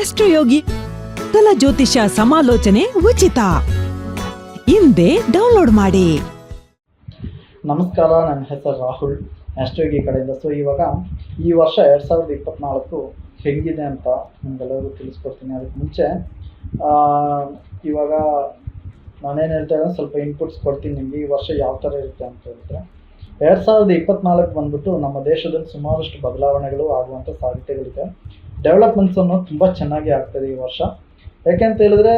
ಆಸ್ಟ್ರೋಯೋಗಿ ತಲ ಜ್ಯೋತಿಷ ಸಮಾಲೋಚನೆ ಉಚಿತ. ಹಿಂದೆ ಡೌನ್ಲೋಡ್ ಮಾಡಿ. ನಮಸ್ಕಾರ, ನನ್ನ ಹೆಸರು ರಾಹುಲ್ ಆಸ್ಟ್ರೋಗಿ ಕಡೆಯಿಂದ. ಸೊ ಇವಾಗ ಈ ವರ್ಷ ಎರಡು ಸಾವಿರದ ಇಪ್ಪತ್ನಾಲ್ಕು ಹೆಂಗಿದೆ ಅಂತ ನಿಮ್ಗೆಲ್ಲರಿಗೂ ತಿಳಿಸ್ಕೊಡ್ತೀನಿ. ಅದಕ್ಕೆ ಮುಂಚೆ ಇವಾಗ ನಾನೇನು ಹೇಳ್ತಾ ಸ್ವಲ್ಪ ಇನ್ಪುಟ್ಸ್ ಕೊಡ್ತೀನಿ ನಿಮಗೆ. ಈ ವರ್ಷ ಯಾವ ಥರ ಇರುತ್ತೆ ಅಂತ ಹೇಳಿದ್ರೆ, ಎರಡು ಸಾವಿರದ ಇಪ್ಪತ್ನಾಲ್ಕು ಬಂದ್ಬಿಟ್ಟು ನಮ್ಮ ದೇಶದಲ್ಲಿ ಸುಮಾರಷ್ಟು ಬದಲಾವಣೆಗಳು ಆಗುವಂಥ ಸಾಧ್ಯತೆಗಳಿದೆ. ಡೆವಲಪ್ಮೆಂಟ್ಸ್ ಅನ್ನೋದು ತುಂಬ ಚೆನ್ನಾಗಿ ಆಗ್ತದೆ ಈ ವರ್ಷ. ಯಾಕೆಂತ ಹೇಳಿದ್ರೆ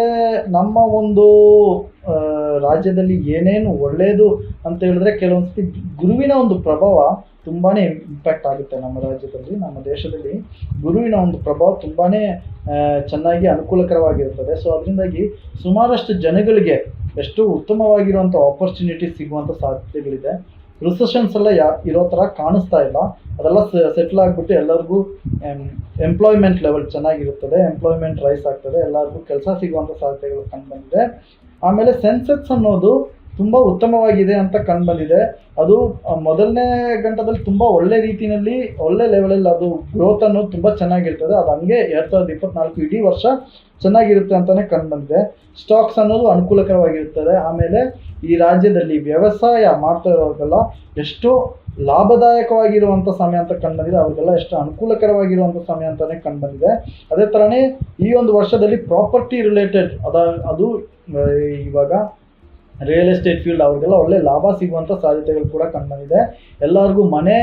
ನಮ್ಮ ಒಂದು ರಾಜ್ಯದಲ್ಲಿ ಏನೇನು ಒಳ್ಳೆಯದು ಅಂತ ಹೇಳಿದ್ರೆ ಕೆಲವೊಂದ್ಸತಿ ಗುರುವಿನ ಒಂದು ಪ್ರಭಾವ ತುಂಬಾ ಇಂಪ್ಯಾಕ್ಟ್ ಆಗುತ್ತೆ ನಮ್ಮ ರಾಜ್ಯದಲ್ಲಿ, ನಮ್ಮ ದೇಶದಲ್ಲಿ. ಗುರುವಿನ ಒಂದು ಪ್ರಭಾವ ತುಂಬಾ ಚೆನ್ನಾಗಿ ಅನುಕೂಲಕರವಾಗಿರುತ್ತದೆ. ಸೊ ಅದರಿಂದಾಗಿ ಸುಮಾರಷ್ಟು ಜನಗಳಿಗೆ ಎಷ್ಟು ಉತ್ತಮವಾಗಿರುವಂಥ ಆಪರ್ಚುನಿಟಿ ಸಿಗುವಂಥ ಸಾಧ್ಯತೆಗಳಿದೆ. ರಿಸೆಷನ್ಸ್ ಎಲ್ಲ ಯಾ ಇರೋ ಥರ ಕಾಣಿಸ್ತಾ ಇಲ್ಲ. ಅದೆಲ್ಲ ಸೆಟ್ಲ್ ಆಗಿಬಿಟ್ಟು ಎಲ್ಲರಿಗೂ ಎಂಪ್ಲಾಯ್ಮೆಂಟ್ ಲೆವೆಲ್ ಚೆನ್ನಾಗಿರುತ್ತದೆ. ಎಂಪ್ಲಾಯ್ಮೆಂಟ್ ರೈಸ್ ಆಗ್ತದೆ. ಎಲ್ಲರಿಗೂ ಕೆಲಸ ಸಿಗುವಂಥ ಸಾಧ್ಯತೆಗಳು ಕಂಡುಬಂದಿದೆ ಆಮೇಲೆ ಸೆನ್ಸೆಕ್ಸ್ ಅನ್ನೋದು ತುಂಬ ಉತ್ತಮವಾಗಿದೆ ಅಂತ ಕಂಡುಬಂದಿದೆ ಅದು ಮೊದಲನೇ ಗಂಟದಲ್ಲಿ ತುಂಬ ಒಳ್ಳೆ ರೀತಿಯಲ್ಲಿ, ಒಳ್ಳೆ ಲೆವೆಲಲ್ಲಿ ಅದು ಗ್ರೋತ್ ಅನ್ನೋದು ತುಂಬ ಚೆನ್ನಾಗಿರ್ತದೆ. ಅದು ಹಂಗೆ ಎರಡು ಸಾವಿರದ ಇಪ್ಪತ್ನಾಲ್ಕು ಇಡೀ ವರ್ಷ ಚೆನ್ನಾಗಿರುತ್ತೆ ಅಂತಲೇ ಕಂಡುಬಂದಿದೆ ಸ್ಟಾಕ್ಸ್ ಅನ್ನೋದು ಅನುಕೂಲಕರವಾಗಿರುತ್ತದೆ. ಆಮೇಲೆ ಈ ರಾಜ್ಯದಲ್ಲಿ ವ್ಯವಸಾಯ ಮಾಡ್ತಾ ಇರೋರಿಗೆಲ್ಲ ಎಷ್ಟು ಲಾಭದಾಯಕವಾಗಿರುವಂಥ ಸಮಯ ಅಂತ ಕಂಡುಬಂದಿದೆ ಅವ್ರಿಗೆಲ್ಲ ಎಷ್ಟು ಅನುಕೂಲಕರವಾಗಿರುವಂಥ ಸಮಯ ಅಂತಲೇ ಕಂಡುಬಂದಿದೆ ಅದೇ ಥರನೇ ಈ ಒಂದು ವರ್ಷದಲ್ಲಿ ಪ್ರಾಪರ್ಟಿ ರಿಲೇಟೆಡ್ ಅದ, ಅದು ಇವಾಗ ರಿಯಲ್ ಎಸ್ಟೇಟ್ ಫೀಲ್ಡ್ ಅವ್ರಿಗೆಲ್ಲ ಒಳ್ಳೆ ಲಾಭ ಸಿಗುವಂಥ ಸಾಧ್ಯತೆಗಳು ಕೂಡ ಕಂಡುಬಂದಿದೆ. ಎಲ್ಲರಿಗೂ ಮನೆ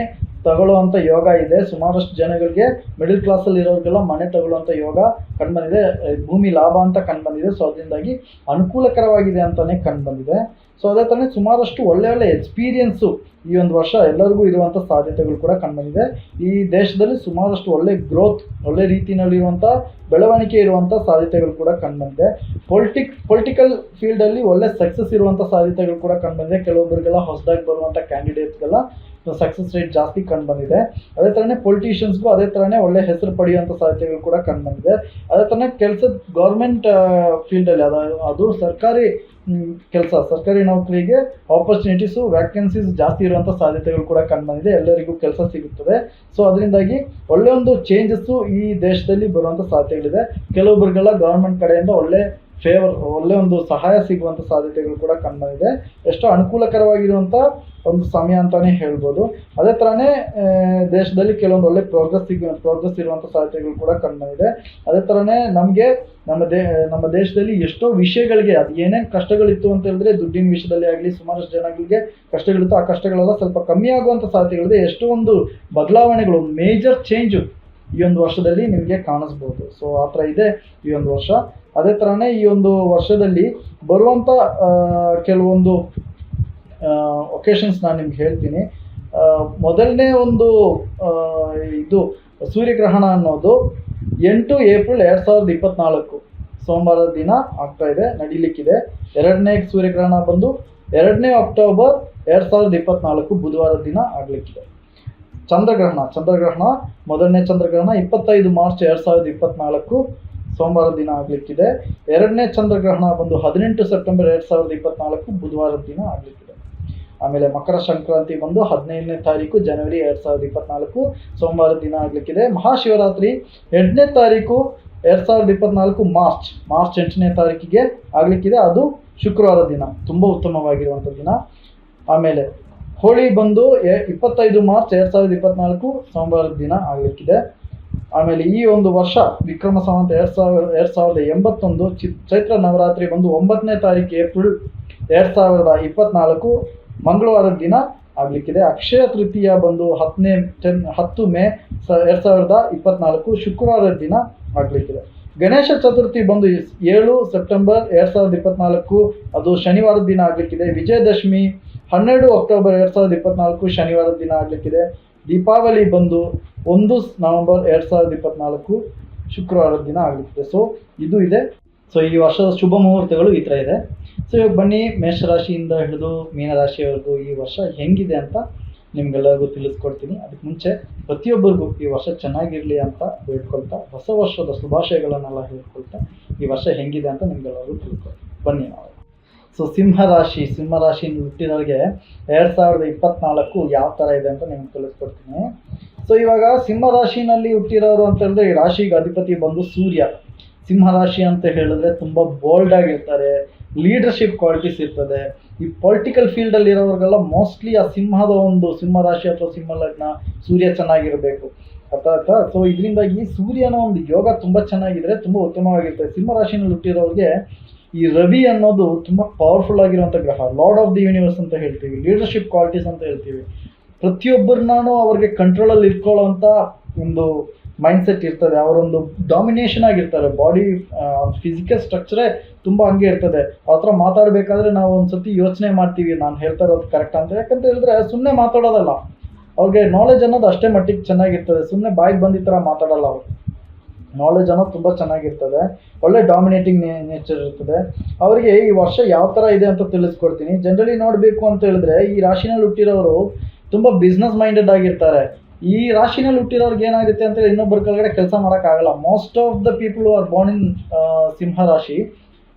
ತಗೊಳ್ಳುವಂಥ ಯೋಗ ಇದೆ. ಸುಮಾರಷ್ಟು ಜನಗಳಿಗೆ ಮಿಡಲ್ ಕ್ಲಾಸಲ್ಲಿ ಇರೋರಿಗೆಲ್ಲ ಮನೆ ತಗೊಳ್ಳುವಂಥ ಯೋಗ ಕಂಡುಬಂದಿದೆ. ಭೂಮಿ ಲಾಭ ಅಂತ ಕಂಡುಬಂದಿದೆ. ಸೊ ಅದರಿಂದಾಗಿ ಅನುಕೂಲಕರವಾಗಿದೆ ಅಂತಲೇ ಕಂಡುಬಂದಿದೆ. ಸೊ ಅದೇ ಥರನೇ ಸುಮಾರಷ್ಟು ಒಳ್ಳೆ ಒಳ್ಳೆ ಎಕ್ಸ್ಪೀರಿಯನ್ಸು ಈ ಒಂದು ವರ್ಷ ಎಲ್ಲರಿಗೂ ಇರುವಂಥ ಸಾಧ್ಯತೆಗಳು ಕೂಡ ಕಂಡುಬಂದಿದೆ. ಈ ದೇಶದಲ್ಲಿ ಸುಮಾರಷ್ಟು ಒಳ್ಳೆ ಗ್ರೋತ್ ಒಳ್ಳೆ ರೀತಿಯಲ್ಲಿರುವಂಥ ಬೆಳವಣಿಗೆ ಇರುವಂಥ ಸಾಧ್ಯತೆಗಳು ಕೂಡ ಕಂಡುಬಂದಿದೆ. ಪೊಲಿಟಿಕ್ ಪೊಲಿಟಿಕಲ್ ಫೀಲ್ಡಲ್ಲಿ ಒಳ್ಳೆ ಸಕ್ಸಸ್ ಇರುವಂಥ ಸಾಧ್ಯತೆಗಳು ಕೂಡ ಕಂಡುಬಂದಿದೆ. ಕೆಲವೊಬ್ಬರಿಗೆಲ್ಲ ಹೊಸದಾಗಿ ಬರುವಂಥ ಕ್ಯಾಂಡಿಡೇಟ್ಸ್ಗೆಲ್ಲ ಸಕ್ಸಸ್ ರೇಟ್ ಜಾಸ್ತಿ ಕಂಡುಬಂದಿದೆ ಅದೇ ಥರನೇ ಪೊಲಿಟಿಷಿಯನ್ಸ್ಗೂ ಅದೇ ಥರನೇ ಒಳ್ಳೆ ಹೆಸರು ಪಡೆಯುವಂಥ ಸಾಧ್ಯತೆಗಳು ಕೂಡ ಕಂಡುಬಂದಿದೆ ಅದೇ ಥರನೇ ಕೆಲಸದ ಗೌರ್ಮೆಂಟ್ ಫೀಲ್ಡಲ್ಲಿ ಅದು ಅದು ಸರ್ಕಾರಿ ಕೆಲಸ, ಸರ್ಕಾರಿ ನೌಕರಿಗೆ ಆಪರ್ಚುನಿಟೀಸು ವ್ಯಾಕೆನ್ಸೀಸ್ ಜಾಸ್ತಿ ಇರುವಂಥ ಸಾಧ್ಯತೆಗಳು ಕೂಡ ಕಂಡುಬಂದಿದೆ ಎಲ್ಲರಿಗೂ ಕೆಲಸ ಸಿಗುತ್ತದೆ. ಸೊ ಅದರಿಂದಾಗಿ ಒಳ್ಳೆ ಒಂದು ಚೇಂಜಸ್ಸು ಈ ದೇಶದಲ್ಲಿ ಬರುವಂಥ ಸಾಧ್ಯತೆಗಳಿದೆ. ಕೆಲವೊಬ್ಬರಿಗೆಲ್ಲ ಗೌರ್ಮೆಂಟ್ ಕಡೆಯಿಂದ ಒಳ್ಳೆ ಫೇವರ್ ಒಳ್ಳೆ ಒಂದು ಸಹಾಯ ಸಿಗುವಂಥ ಸಾಧ್ಯತೆಗಳು ಕೂಡ ಕಂಡುಬಂದಿದೆ ಎಷ್ಟೋ ಅನುಕೂಲಕರವಾಗಿರುವಂಥ ಒಂದು ಸಮಯ ಅಂತಲೇ ಹೇಳ್ಬೋದು. ಅದೇ ಥರನೇ ದೇಶದಲ್ಲಿ ಕೆಲವೊಂದು ಒಳ್ಳೆ ಪ್ರೋಗ್ರೆಸ್ ಸಿಗ ಪ್ರೋಗ್ರೆಸ್ ಇರುವಂಥ ಸಾಧ್ಯತೆಗಳು ಕೂಡ ಕಂಡುಬಂದಿದೆ ಅದೇ ಥರನೇ ನಮಗೆ ನಮ್ಮ ದೇ, ನಮ್ಮ ದೇಶದಲ್ಲಿ ಎಷ್ಟೋ ವಿಷಯಗಳಿಗೆ ಅದು ಏನೇನು ಕಷ್ಟಗಳಿತ್ತು ಅಂತ ಹೇಳಿದ್ರೆ ದುಡ್ಡಿನ ವಿಷಯದಲ್ಲಿ ಆಗಲಿ, ಸುಮಾರಷ್ಟು ಜನಗಳಿಗೆ ಕಷ್ಟಗಳಿತ್ತು. ಆ ಕಷ್ಟಗಳೆಲ್ಲ ಸ್ವಲ್ಪ ಕಮ್ಮಿ ಆಗುವಂಥ ಸಾಧ್ಯತೆಗಳಿದೆ ಎಷ್ಟೋ ಒಂದು ಬದಲಾವಣೆಗಳು ಮೇಜರ್ ಚೇಂಜು ಈ ಒಂದು ವರ್ಷದಲ್ಲಿ ನಿಮಗೆ ಕಾಣಿಸ್ಬೋದು. ಸೊ ಆ ಥರ ಇದೆ ಈ ಒಂದು ವರ್ಷ. ಅದೇ ಥರನೇ ಈ ಒಂದು ವರ್ಷದಲ್ಲಿ ಬರುವಂಥ ಕೆಲವೊಂದು ಒಕೇಶನ್ಸ್ ನಾನು ನಿಮ್ಗೆ ಹೇಳ್ತೀನಿ. ಮೊದಲನೇ ಒಂದು ಇದು ಸೂರ್ಯಗ್ರಹಣ ಅನ್ನೋದು ಎಂಟು ಏಪ್ರಿಲ್ ಎರಡು ಸಾವಿರದ ಇಪ್ಪತ್ನಾಲ್ಕು. ಸೋಮವಾರದ ದಿನ ಆಗ್ತಾ ಇದೆ, ನಡೀಲಿಕ್ಕಿದೆ. ಎರಡನೇ ಸೂರ್ಯಗ್ರಹಣ ಬಂದು ಎರಡನೇ ಅಕ್ಟೋಬರ್ ಎರಡು ಸಾವಿರದ ಇಪ್ಪತ್ನಾಲ್ಕು ಬುಧವಾರ ದಿನ ಆಗಲಿಕ್ಕಿದೆ. ಚಂದ್ರಗ್ರಹಣ ಚಂದ್ರಗ್ರಹಣ, ಮೊದಲನೇ ಚಂದ್ರಗ್ರಹಣ ಇಪ್ಪತ್ತೈದು ಮಾರ್ಚ್ ಎರಡು ಸಾವಿರದ ಇಪ್ಪತ್ನಾಲ್ಕು ಸೋಮವಾರ ದಿನ ಆಗಲಿಕ್ಕಿದೆ. ಎರಡನೇ ಚಂದ್ರಗ್ರಹಣ ಬಂದು ಹದಿನೆಂಟು ಸೆಪ್ಟೆಂಬರ್ ಎರಡು ಸಾವಿರದ ಇಪ್ಪತ್ನಾಲ್ಕು ಬುಧವಾರದ ದಿನ ಆಗಲಿಕ್ಕಿದೆ. ಆಮೇಲೆ ಮಕರ ಸಂಕ್ರಾಂತಿ ಬಂದು ಹದಿನೈದನೇ ತಾರೀಕು ಜನವರಿ ಎರಡು ಸಾವಿರದ ಇಪ್ಪತ್ನಾಲ್ಕು ಸೋಮವಾರ ದಿನ ಆಗಲಿಕ್ಕಿದೆ. ಮಹಾಶಿವರಾತ್ರಿ ಎಂಟನೇ ತಾರೀಕು ಎರಡು ಸಾವಿರದ ಇಪ್ಪತ್ನಾಲ್ಕು ಮಾರ್ಚ್ ಮಾರ್ಚ್ ಎಂಟನೇ ತಾರೀಕಿಗೆ ಆಗಲಿಕ್ಕಿದೆ. ಅದು ಶುಕ್ರವಾರ ದಿನ, ತುಂಬ ಉತ್ತಮವಾಗಿರುವಂಥ ದಿನ. ಆಮೇಲೆ ಹೋಳಿ ಬಂದು ಎ- ಇಪ್ಪತ್ತೈದು ಮಾರ್ಚ್ ಎರಡು ಸಾವಿರದ ಇಪ್ಪತ್ನಾಲ್ಕು ಸೋಮವಾರದ ದಿನ ಆಗಲಿಕ್ಕಿದೆ. ಆಮೇಲೆ ಈ ಒಂದು ವರ್ಷ ವಿಕ್ರಮ ಸಂವತ್ ಎರಡು ಸಾವಿರ, ಎರಡು ಸಾವಿರದ ಎಂಬತ್ತೊಂದು ಚೈತ್ರ ನವರಾತ್ರಿ ಬಂದು ಒಂಬತ್ತನೇ ತಾರೀಕು ಏಪ್ರಿಲ್ ಎರಡು ಸಾವಿರದ ಇಪ್ಪತ್ನಾಲ್ಕು ಮಂಗಳವಾರದ ದಿನ ಆಗಲಿಕ್ಕಿದೆ. ಅಕ್ಷಯ ತೃತೀಯ ಬಂದು ಹತ್ತನೇ, ಟೆನ್, ಹತ್ತು ಮೇ ಸ, ಎರಡು ಸಾವಿರದ ಇಪ್ಪತ್ನಾಲ್ಕು ಶುಕ್ರವಾರದ ದಿನ ಆಗಲಿಕ್ಕಿದೆ. ಗಣೇಶ ಚತುರ್ಥಿ ಬಂದು ಏಳು ಸೆಪ್ಟೆಂಬರ್ ಎರಡು ಸಾವಿರದ ಇಪ್ಪತ್ನಾಲ್ಕು, ಅದು ಶನಿವಾರದ ದಿನ ಆಗಲಿಕ್ಕಿದೆ. ವಿಜಯದಶಮಿ ಹನ್ನೆರಡು ಅಕ್ಟೋಬರ್ ಎರಡು ಸಾವಿರದ ಇಪ್ಪತ್ನಾಲ್ಕು ಶನಿವಾರದ ದಿನ ಆಗಲಿಕ್ಕಿದೆ. ದೀಪಾವಳಿ ಬಂದು ಒಂದು ನವೆಂಬರ್ ಎರಡು ಸಾವಿರದ ಇಪ್ಪತ್ನಾಲ್ಕು ಶುಕ್ರವಾರದ ದಿನ ಆಗಲಿಕ್ಕಿದೆ. ಸೊ ಇದು ಇದೆ ಸೊ ಈ ವರ್ಷದ ಶುಭ ಮುಹೂರ್ತಗಳು ಈ ಥರ ಇದೆ. ಸೊ ಇವಾಗ ಬನ್ನಿ, ಮೇಷರಾಶಿಯಿಂದ ಹಿಡಿದು ಮೀನರಾಶಿಯವರೆಗೂ ಈ ವರ್ಷ ಹೆಂಗಿದೆ ಅಂತ ನಿಮ್ಗೆಲ್ಲರಿಗೂ ತಿಳಿಸ್ಕೊಡ್ತೀನಿ. ಅದಕ್ಕೆ ಮುಂಚೆ ಪ್ರತಿಯೊಬ್ಬರಿಗೂ ಈ ವರ್ಷ ಚೆನ್ನಾಗಿರಲಿ ಅಂತ ಹೇಳ್ಕೊಳ್ತಾ, ಹೊಸ ವರ್ಷದ ಶುಭಾಶಯಗಳನ್ನೆಲ್ಲ ಹೇಳ್ಕೊಳ್ತಾ ಈ ವರ್ಷ ಹೆಂಗಿದೆ ಅಂತ ನಿಮ್ಗೆಲ್ಲರಿಗೂ ತಿಳ್ಕೊಳ್ತೀನಿ. ಬನ್ನಿ ನಾವು. ಸೊ ಸಿಂಹರಾಶಿ ರಾಶಿ ಸಿಂಹ ರಾಶಿ ಹುಟ್ಟಿದವ್ರಿಗೆ ಎರಡು ಸಾವಿರದ ಇಪ್ಪತ್ನಾಲ್ಕು ಯಾವ ಥರ ಇದೆ ಅಂತ ನಿಮ್ಗೆ ತಿಳಿಸ್ಕೊಡ್ತೀನಿ. ಸೊ ಇವಾಗ ಸಿಂಹ ರಾಶಿನಲ್ಲಿ ಹುಟ್ಟಿರೋರು ಅಂತ ಈ ರಾಶಿಗೆ ಅಧಿಪತಿ ಬಂದು ಸೂರ್ಯ. ಸಿಂಹ ರಾಶಿ ಅಂತ ಹೇಳಿದ್ರೆ ತುಂಬ ಬೋಲ್ಡ್ ಆಗಿರ್ತಾರೆ ಲೀಡರ್ಶಿಪ್ ಕ್ವಾಲಿಟೀಸ್ ಇರ್ತದೆ. ಈ ಪೊಲಿಟಿಕಲ್ ಫೀಲ್ಡಲ್ಲಿ ಇರೋರಿಗೆಲ್ಲ ಮೋಸ್ಟ್ಲಿ ಆ ಸಿಂಹದ ಒಂದು ಸಿಂಹರಾಶಿ ಅಥವಾ ಸಿಂಹ ಲಗ್ನ ಸೂರ್ಯ ಚೆನ್ನಾಗಿರಬೇಕು. ಅರ್ಥ ಸೊ ಇದರಿಂದಾಗಿ ಸೂರ್ಯನ ಒಂದು ಯೋಗ ತುಂಬ ಚೆನ್ನಾಗಿದ್ರೆ ತುಂಬ ಉತ್ತಮವಾಗಿರ್ತದೆ ಸಿಂಹರಾಶಿನಲ್ಲಿ ಹುಟ್ಟಿರೋರಿಗೆ ಈ ರವಿ ಅನ್ನೋದು ತುಂಬ ಪವರ್ಫುಲ್ ಆಗಿರುವಂಥ ಗ್ರಹ ಲಾರ್ಡ್ ಆಫ್ ದಿ ಯೂನಿವರ್ಸ್ ಅಂತ ಹೇಳ್ತೀವಿ ಲೀಡರ್ಶಿಪ್ ಕ್ವಾಲಿಟೀಸ್ ಅಂತ ಹೇಳ್ತೀವಿ. ಪ್ರತಿಯೊಬ್ಬರನ್ನೂ ಅವ್ರಿಗೆ ಕಂಟ್ರೋಲಲ್ಲಿ ಇಟ್ಕೊಳ್ಳೋ ಒಂದು ಮೈಂಡ್ ಸೆಟ್ ಇರ್ತದೆ, ಅವರೊಂದು ಡಾಮಿನೇಷನ್ ಆಗಿರ್ತಾರೆ. ಬಾಡಿ ಫಿಸಿಕಲ್ ಸ್ಟ್ರಕ್ಚರೇ ತುಂಬ ಹಂಗೆ ಇರ್ತದೆ. ಅವ್ರ ಹತ್ರ ಮಾತಾಡಬೇಕಾದ್ರೆ ನಾವು ಒಂದು ಸತಿ ಯೋಚನೆ ಮಾಡ್ತೀವಿ, ನಾನು ಹೇಳ್ತಾ ಇರೋದು ಕರೆಕ್ಟ್ ಅಂತ. ಯಾಕಂತ ಹೇಳಿದ್ರೆ ಸುಮ್ಮನೆ ಮಾತಾಡೋದಲ್ಲ. ಅವ್ರಿಗೆ ನಾಲೆಜ್ ಅನ್ನೋದು ಅಷ್ಟೇ ಮಟ್ಟಿಗೆ ಚೆನ್ನಾಗಿರ್ತದೆ. ಸುಮ್ಮನೆ ಬಾಯಿಗೆ ಬಂದಿದ್ದ ಥರ ಮಾತಾಡಲ್ಲ ಅವರು. ನಾಲೆಜ್ ಅನ್ನೋದು ತುಂಬ ಚೆನ್ನಾಗಿರ್ತದೆ. ಒಳ್ಳೆ ಡಾಮಿನೇಟಿಂಗ್ ನೇಚರ್ ಇರ್ತದೆ. ಅವರಿಗೆ ಈ ವರ್ಷ ಯಾವ ಥರ ಇದೆ ಅಂತ ತಿಳಿಸ್ಕೊಡ್ತೀನಿ. ಜನರಲಿ ನೋಡಬೇಕು ಅಂತ ಹೇಳಿದ್ರೆ ಈ ರಾಶಿನಲ್ಲಿ ಹುಟ್ಟಿರೋರು ತುಂಬ ಬಿಸ್ನೆಸ್ ಮೈಂಡೆಡ್ ಆಗಿರ್ತಾರೆ. ಈ ರಾಶಿನಲ್ಲಿ ಹುಟ್ಟಿರೋರ್ಗೆ ಏನಾಗುತ್ತೆ ಅಂತೇಳಿ ಇನ್ನೊಬ್ಬರ ಕೆಳಗಡೆ ಕೆಲಸ ಮಾಡೋಕ್ಕಾಗಲ್ಲ. Most of the people are born in ಸಿಂಹ ರಾಶಿ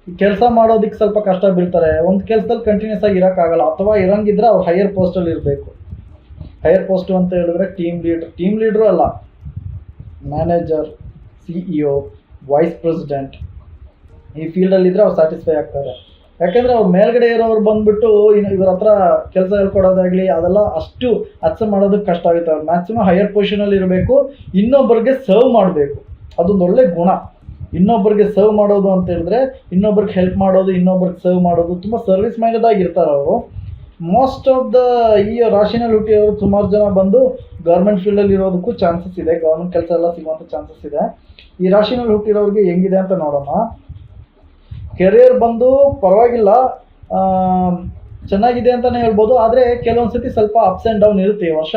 ಕೆಲಸ ಮಾಡೋದಕ್ಕೆ ಸ್ವಲ್ಪ ಕಷ್ಟ ಬೀಳ್ತಾರೆ. ಒಂದು ಕೆಲಸದಲ್ಲಿ ಕಂಟಿನ್ಯೂಸ್ ಆಗಿ ಇರೋಕ್ಕಾಗಲ್ಲ. ಅಥವಾ ಇರಂಗಿದ್ರೆ ಅವ್ರು ಹೈಯರ್ ಪೋಸ್ಟಲ್ಲಿ ಇರಬೇಕು. ಹೈಯರ್ ಪೋಸ್ಟು ಅಂತ ಹೇಳಿದ್ರೆ ಟೀಮ್ ಲೀಡರ್ ಟೀಮ್ ಲೀಡ್ರು ಅಲ್ಲ. Manager C E O vice president ಈ ಫೀಲ್ಡಲ್ಲಿದ್ದರೆ ಅವ್ರು ಸ್ಯಾಟಿಸ್ಫೈ ಆಗ್ತಾರೆ. ಯಾಕೆಂದರೆ ಅವ್ರು ಮೇಲ್ಗಡೆ ಇರೋರು ಬಂದ್ಬಿಟ್ಟು ಇನ್ನು ಇವ್ರ ಹತ್ರ ಕೆಲಸ ಹೇಳ್ಕೊಡೋದಾಗಲಿ, ಅದೆಲ್ಲ ಅಷ್ಟು ಅಚ್ಚ ಮಾಡೋದಕ್ಕೆ ಕಷ್ಟ ಆಗುತ್ತೆ. ಅವ್ರು ಮ್ಯಾಕ್ಸಿಮಮ್ ಹೈಯರ್ ಪೊಸಿಷನಲ್ಲಿ ಇರಬೇಕು ಇನ್ನೊಬ್ಬರಿಗೆ ಸರ್ವ್ ಮಾಡಬೇಕು. ಅದೊಂದು ಒಳ್ಳೆ ಗುಣ. ಇನ್ನೊಬ್ಬರಿಗೆ ಸರ್ವ್ ಮಾಡೋದು ಅಂತ ಹೇಳಿದ್ರೆ, ಇನ್ನೊಬ್ರಿಗೆ ಹೆಲ್ಪ್ ಮಾಡೋದು, ಇನ್ನೊಬ್ರಿಗೆ ಸರ್ವ್ ಮಾಡೋದು ತುಂಬ ಸರ್ವಿಸ್ ಮೈಂಡೆಡ್ ಆಗಿರ್ತಾರೆ ಅವರು. ಮೋಸ್ಟ್ ಆಫ್ ದ ಈ ರಾಶಿನಲ್ಲಿ ಹುಟ್ಟಿರೋರು ಸುಮಾರು ಜನ ಬಂದು ಗೌರ್ಮೆಂಟ್ ಫೀಲ್ಡಲ್ಲಿ ಇರೋದಕ್ಕೂ ಚಾನ್ಸಸ್ ಇದೆ. ಗೌರ್ಮೆಂಟ್ ಕೆಲಸ ಎಲ್ಲ ಸಿಗುವಂಥ ಚಾನ್ಸಸ್ ಇದೆ. ಈ ರಾಶಿನಲ್ಲಿ ಹುಟ್ಟಿರೋರಿಗೆ ಹೆಂಗಿದೆ ಅಂತ ನೋಡೋಣ. ಕೆರಿಯರ್ ಬಂದು ಪರವಾಗಿಲ್ಲ. ಚೆನ್ನಾಗಿದೆ ಅಂತಲೇ ಹೇಳ್ಬೋದು. ಆದರೆ ಕೆಲವೊಂದು ಸತಿ ಸ್ವಲ್ಪ ಅಪ್ಸ್ ಆ್ಯಂಡ್ ಡೌನ್ ಇರುತ್ತೆ ಈ ವರ್ಷ.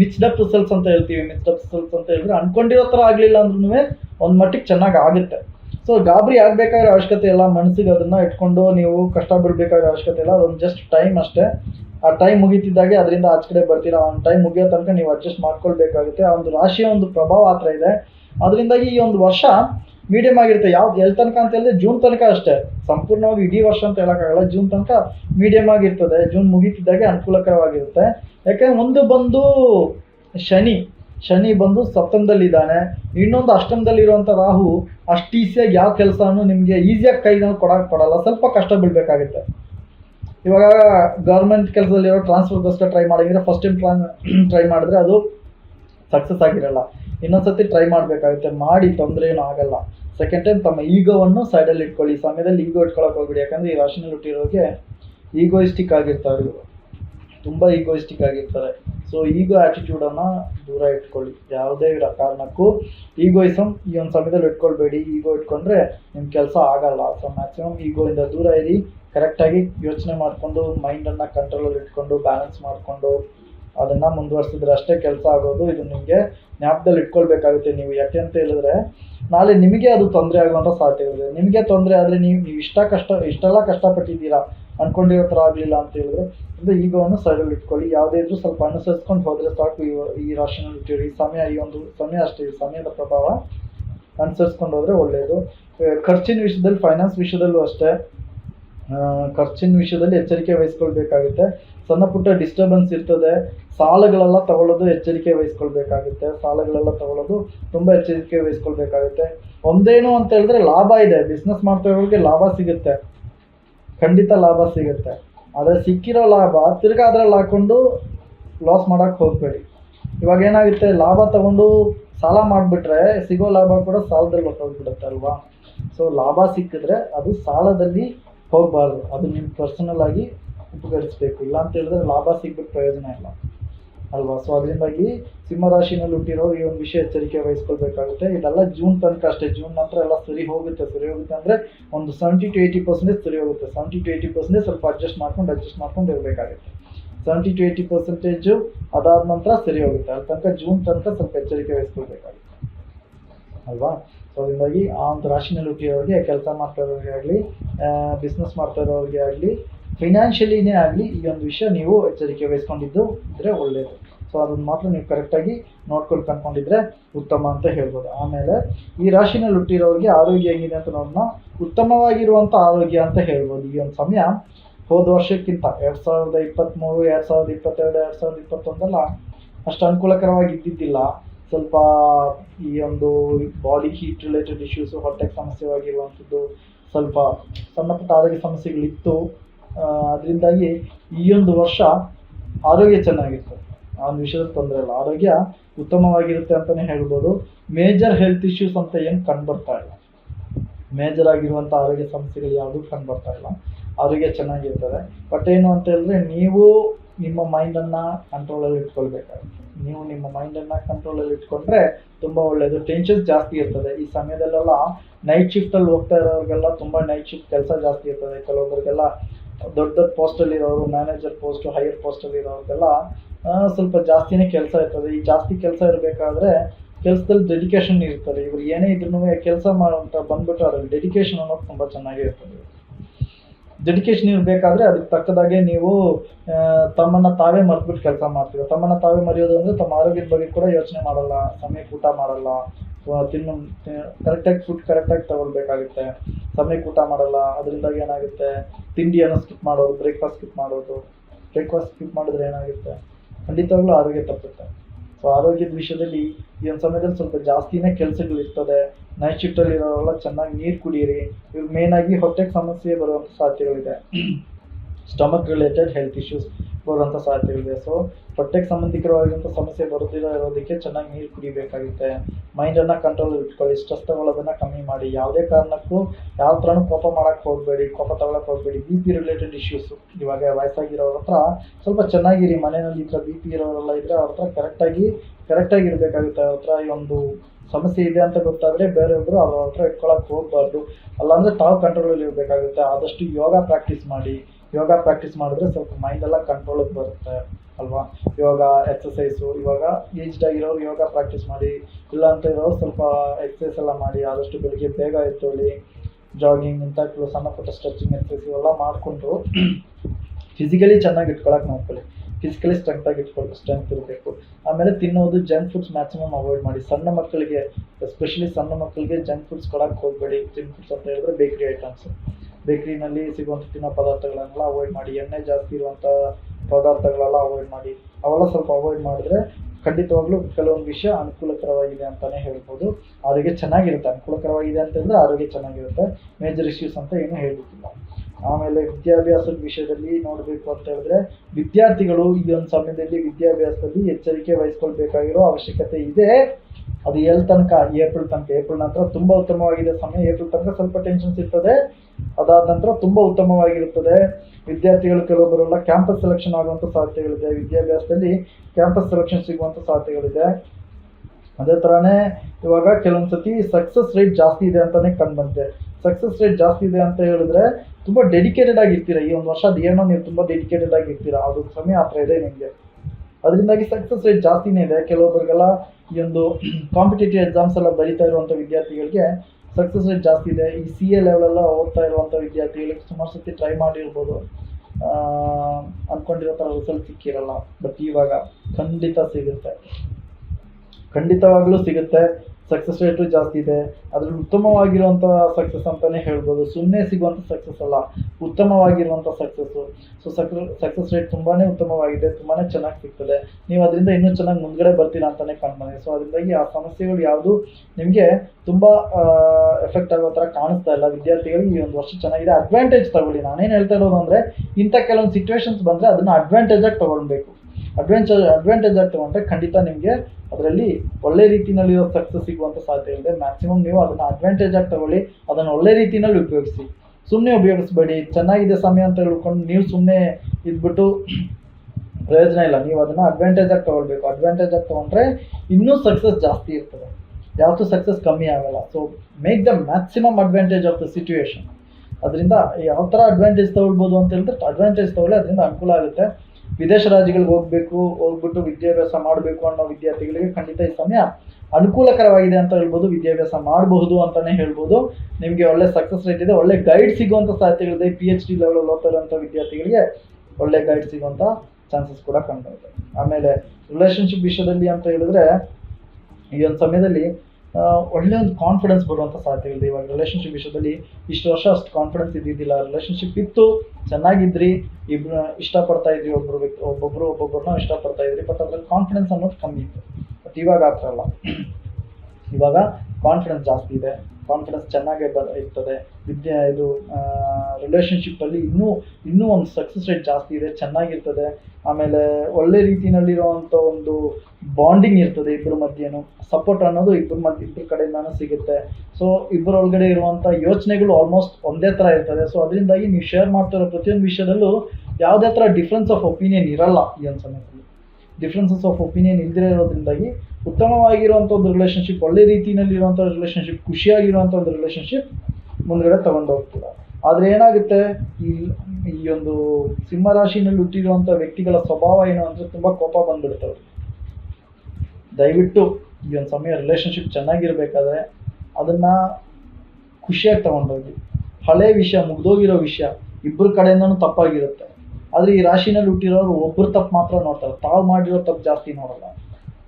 ಮಿಕ್ಸ್ಡ್ ಅಪ್ ರಿಸಲ್ಟ್ಸ್ ಅಂತ ಹೇಳ್ತೀವಿ. ಮಿಕ್ಸ್ಡ್ ಅಪ್ ರಿಸಲ್ಟ್ಸ್ ಅಂತ ಹೇಳಿದ್ರೆ ಅನ್ಕೊಂಡಿರೋ ಥರ ಆಗಲಿಲ್ಲ ಅಂದ್ರೂ ಒಂದು ಮಟ್ಟಿಗೆ ಚೆನ್ನಾಗಿ ಆಗುತ್ತೆ. ಸೊ ಗಾಬರಿ ಆಗಬೇಕಾಗಿರೋ ಅವಶ್ಯಕತೆ ಇಲ್ಲ. ಮನಸ್ಸಿಗೆ ಅದನ್ನು ಇಟ್ಕೊಂಡು ನೀವು ಕಷ್ಟ ಬಿಡಬೇಕಾಗಿರೋ ಅವಶ್ಯಕತೆ ಇಲ್ಲ. ಅದೊಂದು ಜಸ್ಟ್ ಟೈಮ್ ಅಷ್ಟೇ. ಆ ಟೈಮ್ ಮುಗೀತಿದ್ದಾಗೆ ಅದರಿಂದ ಆಚೆ ಕಡೆ ಬರ್ತೀರಾ? ಒಂದು ಟೈಮ್ ಮುಗಿಯೋ ತನಕ ನೀವು ಅಡ್ಜಸ್ಟ್ ಮಾಡ್ಕೊಳ್ಬೇಕಾಗುತ್ತೆ. ಆ ಒಂದು ರಾಶಿಯ ಒಂದು ಪ್ರಭಾವ ಆ ಇದೆ. ಅದರಿಂದಾಗಿ ಈ ಒಂದು ವರ್ಷ ಮೀಡಿಯಮ್ ಆಗಿರುತ್ತೆ. ಯಾವ್ದು ಎಲ್ಲಿ ತನಕ ಅಂತ ಹೇಳಿದ್ರೆ ಜೂನ್ ತನಕ ಅಷ್ಟೇ. ಸಂಪೂರ್ಣವಾಗಿ ಇಡೀ ವರ್ಷ ಅಂತ ಹೇಳೋಕ್ಕಾಗಲ್ಲ. ಜೂನ್ ತನಕ ಮೀಡಿಯಮ್ ಆಗಿರ್ತದೆ. ಜೂನ್ ಮುಗೀತಿದ್ದಾಗೆ ಅನುಕೂಲಕರವಾಗಿರುತ್ತೆ. ಯಾಕಂದ್ರೆ ಒಂದು ಬಂದು ಶನಿ ಶನಿ ಬಂದು ಸಪ್ತಮದಲ್ಲಿದ್ದಾನೆ. ಇನ್ನೊಂದು ಅಷ್ಟಮದಲ್ಲಿರುವಂಥ ರಾಹು ಅಷ್ಟು ಈಸಿಯಾಗಿ ಯಾವ ಕೆಲಸನೂ ನಿಮಗೆ ಈಸಿಯಾಗಿ ಕೈನಲ್ಲಿ ಕೊಡೋಕೆ ಕೊಡಲ್ಲ. ಸ್ವಲ್ಪ ಕಷ್ಟ ಬೀಳಬೇಕಾಗುತ್ತೆ ಇವಾಗ ಗೌರ್ಮೆಂಟ್ ಕೆಲಸದಲ್ಲಿರೋ ಟ್ರಾನ್ಸ್ಫರ್ಗೋಸ್ಕರ ಟ್ರೈ ಮಾಡಿದ್ರೆ ಫಸ್ಟ್ ಟೈಮ್ ಟ್ರಾನ್ ಟ್ರೈ ಮಾಡಿದ್ರೆ ಅದು ಸಕ್ಸಸ್ ಆಗಿರಲ್ಲ. ಇನ್ನೊಂದ್ಸತಿ ಟ್ರೈ ಮಾಡಬೇಕಾಗುತ್ತೆ. ಮಾಡಿ ತೊಂದರೆ ಏನೂ ಆಗಲ್ಲ. ಸೆಕೆಂಡ್ ಟೈಮ್ ತಮ್ಮ ಈಗೋವನ್ನು ಸೈಡಲ್ಲಿ ಇಟ್ಕೊಳ್ಳಿ. ಈ ಸಮಯದಲ್ಲಿ ಈಗೋ ಇಟ್ಕೊಳಕ್ಕೆ ಹೋಗ್ಬಿಡಿ. ಯಾಕಂದರೆ ಈ ರಾಶಿನಲ್ಲಿ ಹುಟ್ಟಿರೋರಿಗೆ ಈಗೋಯಿಸ್ಟಿಕ್ ಆಗಿರ್ತಾರೆ ಇವರು. ತುಂಬ ಈಗೋಯಿಸ್ಟಿಕ್ ಆಗಿರ್ತಾರೆ. ಸೊ ಈಗೋ ಆ್ಯಟಿಟ್ಯೂಡನ್ನು ದೂರ ಇಟ್ಕೊಳ್ಳಿ. ಯಾವುದೇ ಕಾರಣಕ್ಕೂ ಈಗೋಯಿಸಮ್ ಈ ಒಂದು ಸಮಯದಲ್ಲಿ ಇಟ್ಕೊಳ್ಬೇಡಿ. ಈಗೋ ಇಟ್ಕೊಂಡ್ರೆ ನಿಮ್ಮ ಕೆಲಸ ಆಗಲ್ಲ. ಸೊ ಮ್ಯಾಕ್ಸಿಮಮ್ ಈಗೋಯಿಂದ ದೂರ ಇರಿ. ಕರೆಕ್ಟಾಗಿ ಯೋಚನೆ ಮಾಡಿಕೊಂಡು ಮೈಂಡನ್ನು ಕಂಟ್ರೋಲಲ್ಲಿ ಇಟ್ಕೊಂಡು ಬ್ಯಾಲೆನ್ಸ್ ಮಾಡಿಕೊಂಡು ಅದನ್ನು ಮುಂದುವರ್ಸಿದ್ರೆ ಅಷ್ಟೇ ಕೆಲಸ ಆಗೋದು. ಇದು ನಿಮಗೆ ಜ್ಞಾಪದಲ್ಲಿ ಇಟ್ಕೊಳ್ಬೇಕಾಗುತ್ತೆ. ನೀವು ಯಾಕೆ ಅಂತ ಹೇಳಿದ್ರೆ, ನಾಳೆ ನಿಮಗೆ ಅದು ತೊಂದರೆ ಆಗುವಂಥ ಇರುತ್ತೆ ನಿಮಗೆ ತೊಂದರೆ ಆದರೆ ನೀವು ನೀವು ಇಷ್ಟ ಕಷ್ಟ, ಇಷ್ಟೆಲ್ಲ ಕಷ್ಟಪಟ್ಟಿದ್ದೀರಾ ಅಂದ್ಕೊಂಡಿರೋ ಥರ ಆಗಲಿಲ್ಲ ಅಂತ ಹೇಳಿದ್ರೆ ಇದು ಈಗವನ್ನು ಸೈಡಲ್ಲಿ ಇಟ್ಕೊಳ್ಳಿ. ಯಾವುದೇ ಇದ್ರೂ ಸ್ವಲ್ಪ ಅನುಸರಿಸ್ಕೊಂಡು ಹೋದರೆ ಸಾಕು. ಈ ಈ ರಾಶಿನಲ್ಲಿ ಸಮಯ, ಈ ಒಂದು ಸಮಯ ಅಷ್ಟೇ ಸಮಯದ ಪ್ರಭಾವ ಅನುಸರಿಸ್ಕೊಂಡು ಹೋದರೆ ಒಳ್ಳೆಯದು ಖರ್ಚಿನ ವಿಷಯದಲ್ಲಿ ಫೈನಾನ್ಸ್ ವಿಷಯದಲ್ಲೂ ಅಷ್ಟೇ. ಖರ್ಚಿನ ವಿಷಯದಲ್ಲಿ ಎಚ್ಚರಿಕೆ ವಹಿಸ್ಕೊಳ್ಬೇಕಾಗುತ್ತೆ. ಸಣ್ಣ ಪುಟ್ಟ ಡಿಸ್ಟರ್ಬೆನ್ಸ್ ಇರ್ತದೆ. ಸಾಲಗಳೆಲ್ಲ ತಗೊಳ್ಳೋದು ಎಚ್ಚರಿಕೆ ವಹಿಸ್ಕೊಳ್ಬೇಕಾಗುತ್ತೆ. ಸಾಲಗಳೆಲ್ಲ ತಗೊಳ್ಳೋದು ತುಂಬ ಎಚ್ಚರಿಕೆ ವಹಿಸ್ಕೊಳ್ಬೇಕಾಗುತ್ತೆ. ಒಂದೇನು ಅಂತ ಹೇಳಿದ್ರೆ ಲಾಭ ಇದೆ. ಬಿಸ್ನೆಸ್ ಮಾಡ್ತಾ ಇರೋರಿಗೆ ಲಾಭ ಸಿಗುತ್ತೆ. ಖಂಡಿತ ಲಾಭ ಸಿಗುತ್ತೆ. ಆದರೆ ಸಿಕ್ಕಿರೋ ಲಾಭ ತಿರ್ಗಾ ಅದ್ರಲ್ಲಿ ಹಾಕ್ಕೊಂಡು ಲಾಸ್ ಮಾಡೋಕ್ಕೆ ಹೋಗಬೇಡಿ. ಇವಾಗ ಏನಾಗುತ್ತೆ? ಲಾಭ ತಗೊಂಡು ಸಾಲ ಮಾಡಿಬಿಟ್ರೆ ಸಿಗೋ ಲಾಭ ಕೂಡ ಸಾಲದಲ್ಲಿ ಹೊಟ್ಟೋಗ್ಬಿಡುತ್ತೆ ಅಲ್ವಾ? ಸೊ ಲಾಭ ಸಿಕ್ಕಿದ್ರೆ ಅದು ಸಾಲದಲ್ಲಿ ಹೋಗಬಾರ್ದು. ಅದು ನಿಮ್ಮ ಪರ್ಸನಲ್ ಆಗಿ ಉಪಕರಿಸಬೇಕು. ಇಲ್ಲ ಅಂತ ಹೇಳಿದ್ರೆ ಲಾಭ ಸಿಗ್ಬಿಟ್ಟು ಪ್ರಯೋಜನ ಇಲ್ಲ. ಅಲ್ವಾ? ಸೊ ಅದರಿಂದಾಗಿ ಸಿಂಹರಾಶಿನಲ್ಲಿ ಹುಟ್ಟಿರೋರು ಈ ಒಂದು ವಿಷಯ ಎಚ್ಚರಿಕೆ ವಹಿಸ್ಕೊಳ್ಬೇಕಾಗುತ್ತೆ. ಇದೆಲ್ಲ ಜೂನ್ ತನಕ ಅಷ್ಟೇ. ಜೂನ್ ನಂತರ ಎಲ್ಲ ಸರಿ ಹೋಗುತ್ತೆ. ಸರಿ ಹೋಗುತ್ತೆ ಅಂದರೆ ಒಂದು ಸೆವೆಂಟಿ ಟು ಏಯ್ಟಿ ಪರ್ಸೆಂಟೇಜ್ ಸರಿ ಹೋಗುತ್ತೆ. ಸೆವೆಂಟಿ ಟು ಏಯ್ಟಿ ಪರ್ಸೆಂಟೇಜ್ ಸ್ವಲ್ಪ ಅಡ್ಜಸ್ಟ್ ಮಾಡ್ಕೊಂಡು ಅಡ್ಜಸ್ಟ್ ಮಾಡ್ಕೊಂಡು ಇರಬೇಕಾಗುತ್ತೆ. ಸೆವೆಂಟಿ ಟು ಏಯ್ಟಿ ಪರ್ಸೆಂಟೇಜು ಅದಾದ ನಂತರ ಸರಿ ಹೋಗುತ್ತೆ. ಅಲ್ಲಿ ತನಕ ಜೂನ್ ತನಕ ಸ್ವಲ್ಪ ಎಚ್ಚರಿಕೆ ವಹಿಸ್ಕೊಳ್ಬೇಕಾಗುತ್ತೆ. ಅಲ್ವಾ? ಸೊ ಅದರಿಂದಾಗಿ ಆ ಒಂದು ರಾಶಿನಲ್ಲಿ ಹುಟ್ಟಿರೋರಿಗೆ, ಕೆಲಸ ಮಾಡ್ತಾ ಇರೋರಿಗೆ ಆಗಲಿ ಬಿಸ್ನೆಸ್ ಮಾಡ್ತಾ ಇರೋರಿಗೆ ಆಗಲಿ ಫಿನಾನ್ಷಿಯಲಿನೇ ಆಗಲಿ ಈ ಒಂದು ವಿಷಯ ನೀವು ಎಚ್ಚರಿಕೆ ವಹಿಸ್ಕೊಂಡಿದ್ದು ಇದ್ದರೆ ಒಳ್ಳೆಯದು ಸೊ ಅದನ್ನ ಮಾತ್ರ ನೀವು ಕರೆಕ್ಟಾಗಿ ನೋಡ್ಕೊಂಡು ಕಂಡ್ಕೊಂಡಿದ್ರೆ ಉತ್ತಮ ಅಂತ ಹೇಳ್ಬೋದು. ಆಮೇಲೆ ಈ ರಾಶಿನಲ್ಲಿ ಹುಟ್ಟಿರೋರಿಗೆ ಆರೋಗ್ಯ ಹೆಂಗಿದೆ ಅಂತ ನೋಡೋಣ ಉತ್ತಮವಾಗಿರುವಂಥ ಆರೋಗ್ಯ ಅಂತ ಹೇಳ್ಬೋದು. ಈ ಒಂದು ಸಮಯ ಹೋದ ವರ್ಷಕ್ಕಿಂತ ಎರಡು ಸಾವಿರದ ಇಪ್ಪತ್ತ್ಮೂರು ಎರಡು ಸಾವಿರದ ಇಪ್ಪತ್ತೆರಡು, ಎರಡು ಸಾವಿರದ ಇಪ್ಪತ್ತೊಂದಲ್ಲ ಅಷ್ಟು ಅನುಕೂಲಕರವಾಗಿ ಇದ್ದಿದ್ದಿಲ್ಲ. ಸ್ವಲ್ಪ ಈ ಒಂದು ಬಾಡಿ ಹೀಟ್ ರಿಲೇಟೆಡ್ ಇಶ್ಯೂಸು ಹೊಟ್ಟೆಗೆ ಸಮಸ್ಯೆವಾಗಿರುವಂಥದ್ದು ಸ್ವಲ್ಪ ಸಣ್ಣ ಪುಟ್ಟ ಆರೋಗ್ಯ ಸಮಸ್ಯೆಗಳಿತ್ತು. ಅದರಿಂದಾಗಿ ಈ ಒಂದು ವರ್ಷ ಆರೋಗ್ಯ ಚೆನ್ನಾಗಿರ್ತದೆ ಆ ಒಂದು ವಿಷಯದ ತೊಂದರೆ ಇಲ್ಲ. ಆರೋಗ್ಯ ಉತ್ತಮವಾಗಿರುತ್ತೆ ಅಂತಲೇ ಹೇಳ್ಬೋದು. ಮೇಜರ್ ಹೆಲ್ತ್ ಇಶ್ಯೂಸ್ ಅಂತ ಏನು ಕಂಡುಬರ್ತಾ ಇಲ್ಲ. ಮೇಜರ್ ಆಗಿರುವಂಥ ಆರೋಗ್ಯ ಸಮಸ್ಯೆಗಳು ಯಾವುದೂ ಕಂಡುಬರ್ತಾ ಇಲ್ಲ. ಆರೋಗ್ಯ ಚೆನ್ನಾಗಿರ್ತದೆ. ಬಟ್ ಏನು ಅಂತ ಹೇಳಿದ್ರೆ ನೀವು ನಿಮ್ಮ ಮೈಂಡನ್ನು ಕಂಟ್ರೋಲಲ್ಲಿ ಇಟ್ಕೊಳ್ಬೇಕಾಗುತ್ತೆ. ನೀವು ನಿಮ್ಮ ಮೈಂಡನ್ನು ಕಂಟ್ರೋಲಲ್ಲಿ ಇಟ್ಕೊಂಡ್ರೆ ತುಂಬ ಒಳ್ಳೆಯದು ಟೆನ್ಷನ್ ಜಾಸ್ತಿ ಇರ್ತದೆ. ಈ ಸಮಯದಲ್ಲೆಲ್ಲ ನೈಟ್ ಶಿಫ್ಟಲ್ಲಿ ಹೋಗ್ತಾ ಇರೋರಿಗೆಲ್ಲ ತುಂಬ ನೈಟ್ ಶಿಫ್ಟ್ ಕೆಲಸ ಜಾಸ್ತಿ ಇರ್ತದೆ. ಕೆಲವೊಬ್ಬರಿಗೆಲ್ಲ ದೊಡ್ಡ ದೊಡ್ಡ ಪೋಸ್ಟಲ್ಲಿ ಇರೋರು ಮ್ಯಾನೇಜರ್ ಪೋಸ್ಟು ಹೈಯರ್ ಪೋಸ್ಟಲ್ಲಿ ಇರೋರಿಗೆಲ್ಲ ಆ, ಸ್ವಲ್ಪ ಜಾಸ್ತಿನೇ ಕೆಲಸ ಇರ್ತದೆ. ಈ ಜಾಸ್ತಿ ಕೆಲಸ ಇರಬೇಕಾದ್ರೆ ಕೆಲಸದಲ್ಲಿ ಡೆಡಿಕೇಶನ್ ಇರ್ತದೆ. ಇವರು ಏನೇ ಇದ್ರೂ ಕೆಲಸ ಅಂತ ಬಂದ್ಬಿಟ್ಟು ಅದ್ರಲ್ಲಿ ಡೆಡಿಕೇಶನ್ ಅನ್ನೋದು ತುಂಬ ಚೆನ್ನಾಗೇ ಇರ್ತದೆ. ಡೆಡಿಕೇಶನ್ ಇರಬೇಕಾದ್ರೆ ಅದಕ್ಕೆ ತಕ್ಕದಾಗೆ ನೀವು ತಮ್ಮನ್ನು ತಾವೇ ಮರೆತ್ಬಿಟ್ಟು ಕೆಲಸ ಮಾಡ್ತೀವಿ ತಮ್ಮನ್ನ ತಾವೇ ಮರೆಯೋದು ಅಂದರೆ ತಮ್ಮ ಆರೋಗ್ಯದ ಬಗ್ಗೆ ಕೂಡ ಯೋಚನೆ ಮಾಡಲ್ಲ. ಸಮಯಕ್ಕೆ ಊಟ ಮಾಡಲ್ಲ. ತಿನ್ನು ಕರೆಕ್ಟಾಗಿ ಫುಡ್ ಕರೆಕ್ಟಾಗಿ ತಗೊಳ್ಬೇಕಾಗುತ್ತೆ. ಸಮಯಕ್ಕೆ ಊಟ ಮಾಡಲ್ಲ, ಅದರಿಂದಾಗಿ ಏನಾಗುತ್ತೆ? ತಿಂಡಿಯನ್ನು ಸ್ಕಿಪ್ ಮಾಡೋದು ಬ್ರೇಕ್ಫಾಸ್ಟ್ ಸ್ಕಿಪ್ ಮಾಡೋದು. ಬ್ರೇಕ್ಫಾಸ್ಟ್ ಸ್ಕಿಪ್ ಮಾಡಿದ್ರೆ ಏನಾಗುತ್ತೆ? ಖಂಡಿತವಾಗ್ಲೂ ಆರೋಗ್ಯ ತಪ್ಪುತ್ತೆ. ಸೊ ಆರೋಗ್ಯದ ವಿಷಯದಲ್ಲಿ ಈ ಒಂದು ಸಮಯದಲ್ಲಿ ಸ್ವಲ್ಪ ಜಾಸ್ತಿನೇ ಕೆಲಸಗಳು ಇರ್ತದೆ. ನೈಟ್ ಶಿಫ್ಟಲ್ಲಿ ಇರೋರೆಲ್ಲ ಚೆನ್ನಾಗಿ ನೀರು ಕುಡಿಯಿರಿ. ಇವ್ರು ಮೇಯ್ನಾಗಿ ಹೊಟ್ಟೆಗೆ ಸಮಸ್ಯೆ ಬರೋ ಸಾಧ್ಯತೆಗಳಿದೆ. ಸ್ಟಮಕ್ ರಿಲೇಟೆಡ್ ಹೆಲ್ತ್ ಇಶ್ಯೂಸ್ ಬರುವಂಥ ಸಾಧ್ಯವಿದೆ ಸೊ ಹೊಟ್ಟೆಗೆ ಸಂಬಂಧಿಕರವಾಗಿರುವಂಥ ಸಮಸ್ಯೆ ಬರುತ್ತಿರೋ ಇರೋದಕ್ಕೆ ಚೆನ್ನಾಗಿ ನೀರು ಕುಡಿಬೇಕಾಗುತ್ತೆ. ಮೈಂಡನ್ನು ಕಂಟ್ರೋಲ್ ಇಟ್ಕೊಳ್ಳಿ. ಸ್ಟ್ರೆಸ್ ತಗೊಳ್ಳೋದನ್ನು ಕಮ್ಮಿ ಮಾಡಿ. ಯಾವುದೇ ಕಾರಣಕ್ಕೂ ಯಾವ ಥರನೂ ಕೋಪ ಮಾಡೋಕ್ಕೆ ಹೋಗಬೇಡಿ. ಕೋಪ ತಗೊಳಕ್ಕೆ ಹೋಗಬೇಡಿ. ಬಿ ಪಿ ರಿಲೇಟೆಡ್ ಇಶ್ಯೂಸು ಇವಾಗ ವಯಸ್ಸಾಗಿರೋರ ಹತ್ರ ಸ್ವಲ್ಪ ಚೆನ್ನಾಗಿರಿ. ಮನೆಯಲ್ಲಿ ಈ ಥರ ಬಿ ಪಿ ಇರೋರೆಲ್ಲ ಇದ್ದರೆ ಅವ್ರ ಹತ್ರ ಕರೆಕ್ಟಾಗಿ ಕರೆಕ್ಟಾಗಿ ಇರಬೇಕಾಗುತ್ತೆ. ಅವ್ರ ಹತ್ರ ಈ ಒಂದು ಸಮಸ್ಯೆ ಇದೆ ಅಂತ ಗೊತ್ತಾದರೆ ಬೇರೆಯೊಬ್ಬರು ಅವ್ರ ಹತ್ರ ಇಟ್ಕೊಳಕ್ಕೆ ಹೋಗಬಾರ್ದು. ಅಲ್ಲಾಂದರೆ ತಾವು ಕಂಟ್ರೋಲಲ್ಲಿ ಇರಬೇಕಾಗುತ್ತೆ. ಆದಷ್ಟು ಯೋಗ ಪ್ರಾಕ್ಟೀಸ್ ಮಾಡಿ. ಯೋಗ ಪ್ರಾಕ್ಟೀಸ್ ಮಾಡಿದ್ರೆ ಸ್ವಲ್ಪ ಮೈಂಡೆಲ್ಲ ಕಂಟ್ರೋಲಿಗೆ ಬರುತ್ತೆ ಅಲ್ವಾ? ಯೋಗ ಎಕ್ಸಸೈಸು ಇವಾಗ ಏಜ್ಡ್ ಆಗಿರೋರು ಯೋಗ ಪ್ರಾಕ್ಟೀಸ್ ಮಾಡಿ ಇಲ್ಲ ಅಂತ ಇರೋರು ಸ್ವಲ್ಪ ಎಕ್ಸಸೈಸ್ ಎಲ್ಲ ಮಾಡಿ, ಆದಷ್ಟು ಬೆಳಿಗ್ಗೆ ಬೇಗ ಎತ್ತೊಳ್ಳಿ ಜಾಗಿಂಗ್ ಇಂಥ ಕೆಲವು ಸಣ್ಣ ಪುಟ್ಟ ಸ್ಟ್ರೆಚಿಂಗ್ ಎಕ್ಸಸೈಸ್ ಇವೆಲ್ಲ ಮಾಡಿಕೊಂಡು ಫಿಸಿಕಲಿ ಚೆನ್ನಾಗಿ ಇಟ್ಕೊಳಕ್ಕೆ ನೋಡ್ಕೊಳ್ಳಿ. ಫಿಸಿಕಲಿ ಸ್ಟ್ರೆಂತಾಗಿ ಇಟ್ಕೊಳ್ಳಿ ಸ್ಟ್ರೆಂತ್ ಇರಬೇಕು. ಆಮೇಲೆ ತಿನ್ನೋದು ಜಂಕ್ ಫುಡ್ಸ್ ಮ್ಯಾಕ್ಸಿಮಮ್ ಅವಾಯ್ಡ್ ಮಾಡಿ. ಸಣ್ಣ ಮಕ್ಕಳಿಗೆ ಎಸ್ಪೆಷಲಿ ಸಣ್ಣ ಮಕ್ಕಳಿಗೆ ಜಂಕ್ ಫುಡ್ಸ್ ಕೊಡಕ್ಕೆ ಹೋಗಬೇಡಿ. ಜಂಕ್ ಫುಡ್ಸ್ ಅಂತ ಹೇಳಿದ್ರೆ ಬೇಕ್ರಿ ಐಟಮ್ಸ್ ಬೇಕ್ರಿನಲ್ಲಿ ಸಿಗುವಂಥ ತಿನ್ನೋ ಪದಾರ್ಥಗಳನ್ನೆಲ್ಲ ಅವಾಯ್ಡ್ ಮಾಡಿ, ಎಣ್ಣೆ ಜಾಸ್ತಿ ಇರುವಂಥ ಪದಾರ್ಥಗಳೆಲ್ಲ ಅವಾಯ್ಡ್ ಮಾಡಿ, ಅವೆಲ್ಲ ಸ್ವಲ್ಪ ಅವಾಯ್ಡ್ ಮಾಡಿದ್ರೆ ಖಂಡಿತವಾಗ್ಲೂ ಕೆಲವೊಂದು ವಿಷಯ ಅನುಕೂಲಕರವಾಗಿದೆ ಅಂತಲೇ ಹೇಳ್ಬೋದು. ಆರೋಗ್ಯ ಚೆನ್ನಾಗಿರುತ್ತೆ, ಅನುಕೂಲಕರವಾಗಿದೆ ಅಂತಂದರೆ ಆರೋಗ್ಯ ಚೆನ್ನಾಗಿರುತ್ತೆ. ಮೇಜರ್ ಇಶ್ಯೂಸ್ ಅಂತ ಏನೂ ಹೇಳಲಿಕ್ಕಿಲ್ಲ. ಆಮೇಲೆ ವಿದ್ಯಾಭ್ಯಾಸದ ವಿಷಯದಲ್ಲಿ ನೋಡಬೇಕು ಅಂತ ಹೇಳಿದ್ರೆ ವಿದ್ಯಾರ್ಥಿಗಳು ಈ ಒಂದು ಸಮಯದಲ್ಲಿ ವಿದ್ಯಾಭ್ಯಾಸದಲ್ಲಿ ಎಚ್ಚರಿಕೆ ವಹಿಸ್ಕೊಳ್ಬೇಕಾಗಿರೋ ಅವಶ್ಯಕತೆ ಇದೆ. ಅದು ಎಲ್ ತನಕ, ಏಪ್ರಿಲ್ ತನಕ, ಏಪ್ರಿಲ್ ನಂತರ ತುಂಬ ಉತ್ತಮವಾಗಿದೆ ಸಮಯ ಏಪ್ರಿಲ್ ತನಕ ಸ್ವಲ್ಪ ಟೆನ್ಷನ್ ಸಿಗ್ತದೆ. ಅದಾದ ನಂತರ ತುಂಬ ಉತ್ತಮವಾಗಿರುತ್ತದೆ. ವಿದ್ಯಾರ್ಥಿಗಳು ಕೆಲವೊಬ್ಬರೆಲ್ಲ ಕ್ಯಾಂಪಸ್ ಸೆಲೆಕ್ಷನ್ ಆಗುವಂಥ ಸಾಧ್ಯತೆಗಳಿದೆ. ವಿದ್ಯಾಭ್ಯಾಸದಲ್ಲಿ ಕ್ಯಾಂಪಸ್ ಸೆಲೆಕ್ಷನ್ ಸಿಗುವಂಥ ಸಾಧ್ಯತೆಗಳಿದೆ. ಅದೇ ಥರನೇ ಇವಾಗ ಕೆಲವೊಂದು ಸತಿ ಸಕ್ಸಸ್ ರೇಟ್ ಜಾಸ್ತಿ ಇದೆ ಅಂತಲೇ ಕಂಡು ಬಂದಿದೆ ಸಕ್ಸಸ್ ರೇಟ್ ಜಾಸ್ತಿ ಇದೆ ಅಂತ ಹೇಳಿದ್ರೆ ತುಂಬ ಡೆಡಿಕೇಟೆಡ್ ಆಗಿರ್ತೀರ. ಈ ಒಂದು ವರ್ಷ ಅದು ಏನೋ ನೀವು ತುಂಬ ಡೆಡಿಕೇಟೆಡ್ ಆಗಿರ್ತೀರ. ಅದು ಸಮಯ ಥರ ಇದೆ ನಿಮಗೆ. ಅದರಿಂದಾಗಿ ಸಕ್ಸಸ್ ರೇಟ್ ಜಾಸ್ತಿನೇ ಇದೆ. ಕೆಲವೊಬ್ಬರಿಗೆಲ್ಲ ಈ ಒಂದು ಕಾಂಪಿಟೇಟಿವ್ ಎಕ್ಸಾಮ್ಸ್ ಎಲ್ಲ ಬರೀತಾ ಇರುವಂಥ ವಿದ್ಯಾರ್ಥಿಗಳಿಗೆ ಸಕ್ಸಸ್ ರೇಟ್ ಜಾಸ್ತಿ ಇದೆ. ಈ ಸಿ ಎ ಲೆವೆಲೆಲ್ಲ ಓದ್ತಾ ಇರುವಂಥ ವಿದ್ಯಾರ್ಥಿಗಳಿಗೆ ಸುಮಾರು ಸತಿ ಟ್ರೈ ಮಾಡಿರ್ಬೋದು. ಅಂದ್ಕೊಂಡಿರೋ ಥರ ರಿಸಲ್ಟ್ ಸಿಕ್ಕಿರಲ್ಲ. ಬಟ್ ಇವಾಗ ಖಂಡಿತ ಸಿಗುತ್ತೆ. ಖಂಡಿತವಾಗ್ಲೂ ಸಿಗುತ್ತೆ. ಸಕ್ಸಸ್ ರೇಟು ಜಾಸ್ತಿ ಇದೆ. ಅದ್ರಲ್ಲಿ ಉತ್ತಮವಾಗಿರುವಂಥ ಸಕ್ಸಸ್ ಅಂತಲೇ ಹೇಳ್ಬೋದು. ಸುಮ್ಮನೆ ಸಿಗುವಂಥ ಸಕ್ಸಸ್ ಅಲ್ಲ. ಉತ್ತಮವಾಗಿರುವಂಥ success so success success rate ತುಂಬಾ ಉತ್ತಮವಾಗಿದೆ. ತುಂಬಾ ಚೆನ್ನಾಗಿ ಸಿಗ್ತದೆ. ನೀವು ಅದರಿಂದ ಇನ್ನೂ ಚೆನ್ನಾಗಿ ಮುಂದ್ಗಡೆ ಬರ್ತೀರಾ ಅಂತಲೇ ಕಂಡ್ಬಂದಿದೆ ಸೊ ಅದರಿಂದಾಗಿ ಆ ಸಮಸ್ಯೆಗಳು ಯಾವುದು ನಿಮಗೆ ತುಂಬ ಎಫೆಕ್ಟ್ ಆಗೋ ಥರ ಕಾಣಿಸ್ತಾ ಇಲ್ಲ. ವಿದ್ಯಾರ್ಥಿಗಳಿಗೆ ಈ ಒಂದು ವರ್ಷ ಚೆನ್ನಾಗಿದೆ. ಅಡ್ವಾಂಟೇಜ್ ತಗೊಳ್ಳಿ. ನಾನೇನು ಹೇಳ್ತಾ ಇರೋದು ಅಂದರೆ ಇಂಥ ಕೆಲವೊಂದು ಸಿಚುವೇಶನ್ಸ್ ಬಂದರೆ ಅದನ್ನು ಅಡ್ವಾಂಟೇಜಾಗಿ ತೊಗೊಳ್ಬೇಕು. ಅಡ್ವೆಂಚರ್ ಅಡ್ವಾಂಟೇಜ್ ತೊಗೊಂಡ್ರೆ ಖಂಡಿತ ನಿಮಗೆ ಅದರಲ್ಲಿ ಒಳ್ಳೆ ರೀತಿಯಲ್ಲಿರೋ ಸಕ್ಸಸ್ ಸಿಗುವಂಥ ಸಾಧ್ಯತೆ ಇದೆ. ಮ್ಯಾಕ್ಸಿಮಮ್ ನೀವು ಅದನ್ನು ಅಡ್ವಾಂಟೇಜ್ ಆಗಿ ತಗೊಳ್ಳಿ. ಅದನ್ನು ಒಳ್ಳೆ ರೀತಿಯಲ್ಲಿ ಉಪಯೋಗಿಸಿ. ಸುಮ್ಮನೆ ಉಪಯೋಗಿಸ್ಬೇಡಿ. ಚೆನ್ನಾಗಿದೆ ಸಮಯ ಅಂತ ಹೇಳ್ಕೊಂಡು ನೀವು ಸುಮ್ಮನೆ ಇದ್ಬಿಟ್ಟು ಪ್ರಯೋಜನ ಇಲ್ಲ. ನೀವು ಅದನ್ನು ಅಡ್ವಾಂಟೇಜ್ ಆಗಿ ತೊಗೊಳ್ಬೇಕು. ಅಡ್ವಾಂಟೇಜ್ ಆಗಿ ತೊಗೊಂಡ್ರೆ ಇನ್ನೂ ಸಕ್ಸಸ್ ಜಾಸ್ತಿ ಇರ್ತದೆ. ಯಾವತ್ತೂ ಸಕ್ಸಸ್ ಕಮ್ಮಿ ಆಗಲ್ಲ. So make the maximum advantage of the situation ಅದರಿಂದ ಯಾವ ಥರ ಅಡ್ವಾಂಟೇಜ್ ತೊಗೊಳ್ಬೋದು ಅಂತ ಹೇಳಿದ್ರೆ ಅಡ್ವಾಂಟೇಜ್ ತಗೊಳ್ಳಿ, ಅದರಿಂದ ಅನುಕೂಲ ಆಗುತ್ತೆ. ವಿದೇಶ ರಾಜ್ಯಗಳಿಗೆ ಹೋಗಬೇಕು, ಹೋಗ್ಬಿಟ್ಟು ವಿದ್ಯಾಭ್ಯಾಸ ಮಾಡಬೇಕು ಅನ್ನೋ ವಿದ್ಯಾರ್ಥಿಗಳಿಗೆ ಖಂಡಿತ ಈ ಸಮಯ ಅನುಕೂಲಕರವಾಗಿದೆ ಅಂತ ಹೇಳ್ಬೋದು, ವಿದ್ಯಾಭ್ಯಾಸ ಮಾಡಬಹುದು ಅಂತಲೇ ಹೇಳ್ಬೋದು. ನಿಮಗೆ ಒಳ್ಳೆ ಸಕ್ಸಸ್ ರೇಟ್ ಇದೆ, ಒಳ್ಳೆ ಗೈಡ್ ಸಿಗುವಂಥ ಸಾಧ್ಯತೆಗಳಿದೆ ಪಿ ಎಚ್ ಡಿ ಲೆವೆಲ್ ಓದ್ತಾ ವಿದ್ಯಾರ್ಥಿಗಳಿಗೆ ಒಳ್ಳೆ ಗೈಡ್ ಸಿಗುವಂಥ ಚಾನ್ಸಸ್ ಕೂಡ ಕಂಡು ಆಮೇಲೆ ರಿಲೇಶನ್ಶಿಪ್ ವಿಷಯದಲ್ಲಿ ಅಂತ ಹೇಳಿದ್ರೆ, ಈ ಒಂದು ಸಮಯದಲ್ಲಿ ಒಳ್ಳೆ ಒಂದು ಕಾನ್ಫಿಡೆನ್ಸ್ ಬರುವಂಥ ಇದೆ ಇವಾಗ ರಿಲೇಶನ್ಶಿಪ್ ವಿಷಯದಲ್ಲಿ ಇಷ್ಟು ವರ್ಷ ಅಷ್ಟು ಕಾನ್ಫಿಡೆನ್ಸ್ ಇದ್ದಿದ್ದಿಲ್ಲ. ರಿಲೇಶನ್ಶಿಪ್ ಇತ್ತು, ಚೆನ್ನಾಗಿದ್ರಿ. ಇಬ್ಬರು ಇಷ್ಟಪಡ್ತಾ ಇದ್ರಿ ಒಬ್ಬರು ವ್ಯಕ್ತಿ ಒಬ್ಬೊಬ್ಬರು ಒಬ್ಬೊಬ್ಬರನ್ನ ಇಷ್ಟಪಡ್ತಾ ಇದ್ರಿ ಬಟ್ ಅದ್ರಲ್ಲಿ ಕಾನ್ಫಿಡೆನ್ಸ್ ಅನ್ನೋದು ಕಮ್ಮಿ ಇತ್ತು. ಬಟ್ ಇವಾಗ ಆ ಥರ ಅಲ್ಲ. ಇವಾಗ ಕಾನ್ಫಿಡೆನ್ಸ್ ಜಾಸ್ತಿ ಇದೆ. ಕಾನ್ಫಿಡೆನ್ಸ್ ಚೆನ್ನಾಗೇ ಬ, ಇರ್ತದೆ. ವಿದ್ಯೆ, ಇದು ರಿಲೇಷನ್ಶಿಪ್ಪಲ್ಲಿ ಇನ್ನೂ ಇನ್ನೂ ಒಂದು ಸಕ್ಸಸ್ ರೇಟ್ ಜಾಸ್ತಿ ಇದೆ, ಚೆನ್ನಾಗಿರ್ತದೆ. ಆಮೇಲೆ ಒಳ್ಳೆ ರೀತಿಯಲ್ಲಿರುವಂಥ ಒಂದು ಬಾಂಡಿಂಗ್ ಇರ್ತದೆ ಇಬ್ಬರ ಮಧ್ಯೆನೂ. ಸಪೋರ್ಟ್ ಅನ್ನೋದು ಇಬ್ಬರ ಮಧ್ಯೆ, ಇಬ್ಬರ ಕಡೆಯಿಂದಾನು ಸಿಗುತ್ತೆ. ಸೊ ಇಬ್ಬರೊಳಗಡೆ ಇರುವಂಥ ಯೋಚನೆಗಳು ಆಲ್ಮೋಸ್ಟ್ ಒಂದೇ ಥರ ಇರ್ತದೆ. ಸೊ ಅದರಿಂದಾಗಿ ನೀವು ಶೇರ್ ಮಾಡ್ತಿರೋ ಪ್ರತಿಯೊಂದು ವಿಷಯದಲ್ಲೂ ಯಾವುದೇ ಥರ ಡಿಫ್ರೆನ್ಸ್ ಆಫ್ ಒಪಿನಿಯನ್ ಇರಲ್ಲ ಈ ಒಂದು ಸಮಯದಲ್ಲಿ. ಡಿಫ್ರೆನ್ಸಸ್ ಆಫ್ ಒಪಿನಿಯನ್ ಇಲ್ದಿರೋ ಇರೋದ್ರಿಂದಾಗಿ ಉತ್ತಮವಾಗಿರುವಂಥ ಒಂದು ರಿಲೇಷನ್ಶಿಪ್ ಒಳ್ಳೆ ರೀತಿಯಲ್ಲಿ ಇರುವಂಥ ರಿಲೇಷನ್ಶಿಪ್ ಖುಷಿಯಾಗಿರುವಂಥ ಒಂದು ರಿಲೇಷನ್ಶಿಪ್ ಮುಂದ್ಗಡೆ ತಗೊಂಡು ಹೋಗ್ತೀರಾ? ಆದರೆ ಏನಾಗುತ್ತೆ, ಈ ಈ ಒಂದು ಸಿಂಹ ರಾಶಿನಲ್ಲಿ ಹುಟ್ಟಿರುವಂಥ ವ್ಯಕ್ತಿಗಳ ಸ್ವಭಾವ ಏನು ಅಂದರೆ ತುಂಬ ಕೋಪ ಬಂದ್ಬಿಡ್ತವೆ. ದಯವಿಟ್ಟು ಈ ಒಂದು ಸಮಯ ರಿಲೇಶನ್ಶಿಪ್ ಚೆನ್ನಾಗಿರ್ಬೇಕಾದ್ರೆ ಅದನ್ನು ಖುಷಿಯಾಗಿ ತಗೊಂಡೋಗಿ. ಹಳೆ ವಿಷಯ, ಮುಗ್ದೋಗಿರೋ ವಿಷಯ ಇಬ್ಬರ ಕಡೆಯಿಂದನೂ ತಪ್ಪಾಗಿರುತ್ತೆ. ಆದರೆ ಈ ರಾಶಿನಲ್ಲಿ ಹುಟ್ಟಿರೋರು ಒಬ್ಬರು ತಪ್ಪು ಮಾತ್ರ ನೋಡ್ತಾರೆ. ತಾವು ಮಾಡಿರೋ ತಪ್ಪು ಜಾಸ್ತಿ ನೋಡಲ್ಲ.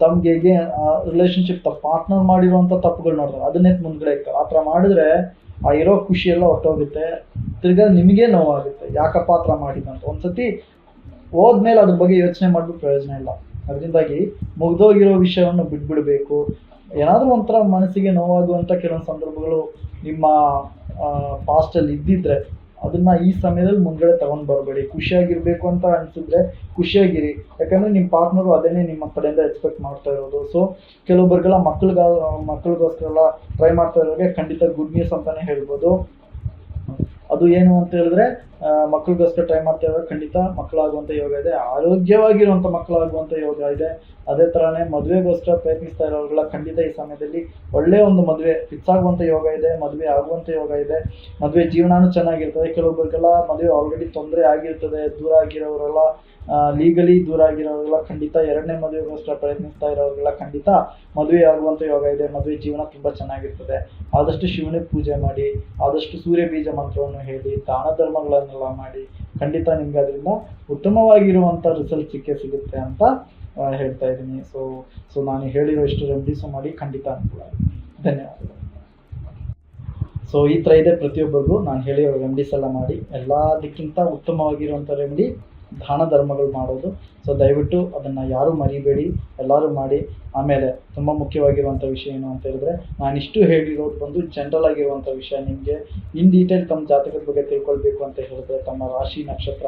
ತಮಗೆ ರಿಲೇಶನ್ಶಿಪ್ ತಪ್ಪು ಪಾರ್ಟ್ನರ್ ಮಾಡಿರುವಂಥ ತಪ್ಪುಗಳು ನೋಡ್ತಾರೆ. ಅದನ್ನೇ ಮುಂದ್ಗಡೆ ಇರ್ತಾರೆ ಆ ಥರ ಮಾಡಿದ್ರೆ ಆ ಇರೋ ಖುಷಿ ಎಲ್ಲ ಹೊಟ್ಟೋಗುತ್ತೆ ತಿರ್ಗಾ ನಿಮಗೆ ನೋವಾಗುತ್ತೆ. ಯಾಕಪ್ಪ ಆ ಥರ ಮಾಡಿದಂತ ಒಂದ್ಸತಿ ಹೋದ್ಮೇಲೆ ಅದ್ರ ಬಗ್ಗೆ ಯೋಚನೆ ಮಾಡಿಬಿಟ್ಟು ಪ್ರಯೋಜನ ಇಲ್ಲ. ಅದರಿಂದಾಗಿ ಮುಗ್ದೋಗಿರೋ ವಿಷಯವನ್ನು ಬಿಟ್ಬಿಡಬೇಕು. ಏನಾದರೂ ಒಂಥರ ಮನಸ್ಸಿಗೆ ನೋವಾಗುವಂಥ ಕೆಲವೊಂದು ಸಂದರ್ಭಗಳು ನಿಮ್ಮ ಪಾಸ್ಟಲ್ಲಿ ಇದ್ದಿದ್ರೆ ಅದನ್ನ ಈ ಸಮಯದಲ್ಲಿ ಮುಂದ್ಗಡೆ ತಗೊಂಡ್ ಬರಬೇಡಿ. ಖುಷಿಯಾಗಿರಬೇಕು ಅಂತ ಅನ್ಸಿದ್ರೆ ಖುಷಿಯಾಗಿರಿ. ಯಾಕಂದ್ರೆ ನಿಮ್ಮ ಪಾರ್ಟ್ನರು ಅದನ್ನೇ ನಿಮ್ಮ ಕಡೆಯಿಂದ ಎಕ್ಸ್ಪೆಕ್ಟ್ ಮಾಡ್ತಾ ಇರೋದು. ಸೊ ಕೆಲವೊಬ್ಬರಿಗೆಲ್ಲ ಮಕ್ಳಿಗ ಮಕ್ಳಿಗೋಸ್ಕರ ಟ್ರೈ ಮಾಡ್ತಾ ಇರೋರಿಗೆ ಖಂಡಿತ ಗುಡ್ ನ್ಯೂಸ್ ಅಂತಾನೆ ಹೇಳ್ಬೋದು. ಅದು ಏನು ಅಂತ ಹೇಳಿದ್ರೆ ಮಕ್ಕಳಿಗೋಸ್ಕರ ಟ್ರೈ ಮಾಡ್ತಾ ಇರೋ ಖಂಡಿತ ಮಕ್ಕಳಾಗುವಂಥ ಯೋಗ ಇದೆ. ಆರೋಗ್ಯವಾಗಿರುವಂಥ ಮಕ್ಕಳಾಗುವಂಥ ಯೋಗ ಇದೆ. ಅದೇ ತರಾನೇ ಮದುವೆಗೋಸ್ಕರ ಪ್ರಯತ್ನಿಸ್ತಾ ಇರೋರೆಲ್ಲ ಖಂಡಿತ ಈ ಸಮಯದಲ್ಲಿ ಒಳ್ಳೆಯ ಒಂದು ಮದುವೆ ಫಿಕ್ಸ್ ಯೋಗ ಇದೆ, ಮದುವೆ ಆಗುವಂಥ ಯೋಗ ಇದೆ, ಮದುವೆ ಜೀವನನೂ ಚೆನ್ನಾಗಿರ್ತದೆ. ಕೆಲವೊಬ್ಬರಿಗೆಲ್ಲ ಮದುವೆ ಆಲ್ರೆಡಿ ತೊಂದರೆ ಆಗಿರ್ತದೆ, ದೂರ ಆಗಿರೋರೆಲ್ಲ ಲೀಗಲಿ ದೂರ ಆಗಿರೋರೆಲ್ಲ ಖಂಡಿತ ಎರಡನೇ ಮದುವೆಗೋಸ್ಕರ ಪ್ರಯತ್ನಿಸ್ತಾ ಇರೋರಿಗೆಲ್ಲ ಖಂಡಿತ ಮದುವೆ ಆಗುವಂಥ ಯೋಗ ಇದೆ, ಮದುವೆ ಜೀವನ ತುಂಬ ಚೆನ್ನಾಗಿರ್ತದೆ. ಆದಷ್ಟು ಶಿವನಿಗೆ ಪೂಜೆ ಮಾಡಿ, ಆದಷ್ಟು ಸೂರ್ಯ ಬೀಜ ಮಂತ್ರವನ್ನು ಹೇಳಿ, ದಾನ ಧರ್ಮಗಳನ್ನೆಲ್ಲ ಮಾಡಿ ಖಂಡಿತ ನಿಮ್ಗೆ ಅದರಿಂದ ಉತ್ತಮವಾಗಿರುವಂಥ ರಿಸಲ್ಟ್ ಸಿಕ್ಕೇ ಸಿಗುತ್ತೆ ಅಂತ ಹೇಳ್ತಾ ಇದ್ದೀನಿ. ಸೊ ಸೊ ನಾನು ಹೇಳಿರೋ ಇಷ್ಟು ರೆಮಿಡೀಸು ಮಾಡಿ ಖಂಡಿತ ಅನುಕೂಲ ಧನ್ಯವಾದಗಳು. ಸೊ ಈ ಥರ ಇದೆ ಪ್ರತಿಯೊಬ್ಬರಿಗೂ. ನಾನು ಹೇಳಿರೋ ರೆಮಿಡೀಸ್ ಎಲ್ಲ ಮಾಡಿ ಎಲ್ಲದಕ್ಕಿಂತ ಉತ್ತಮವಾಗಿರುವಂಥ ರೆಮಿಡಿ ದಾನ ಧರ್ಮಗಳು ಮಾಡೋದು. ಸೊ ದಯವಿಟ್ಟು ಅದನ್ನು ಯಾರೂ ಮರಿಬೇಡಿ, ಎಲ್ಲರೂ ಮಾಡಿ. ಆಮೇಲೆ ತುಂಬ ಮುಖ್ಯವಾಗಿರುವಂಥ ವಿಷಯ ಏನು ಅಂತ ಹೇಳಿದ್ರೆ, ನಾನು ಇಷ್ಟು ಹೇಳಿರೋದು ಬಂದು ಜನರಲ್ ಆಗಿರುವಂಥ ವಿಷಯ ನಿಮಗೆ. ಇನ್ ಡೀಟೇಲ್ ತಮ್ಮ ಜಾತಕದ ಬಗ್ಗೆ ತಿಳ್ಕೊಳ್ಬೇಕು ಅಂತ ಹೇಳಿದ್ರೆ, ತಮ್ಮ ರಾಶಿ ನಕ್ಷತ್ರ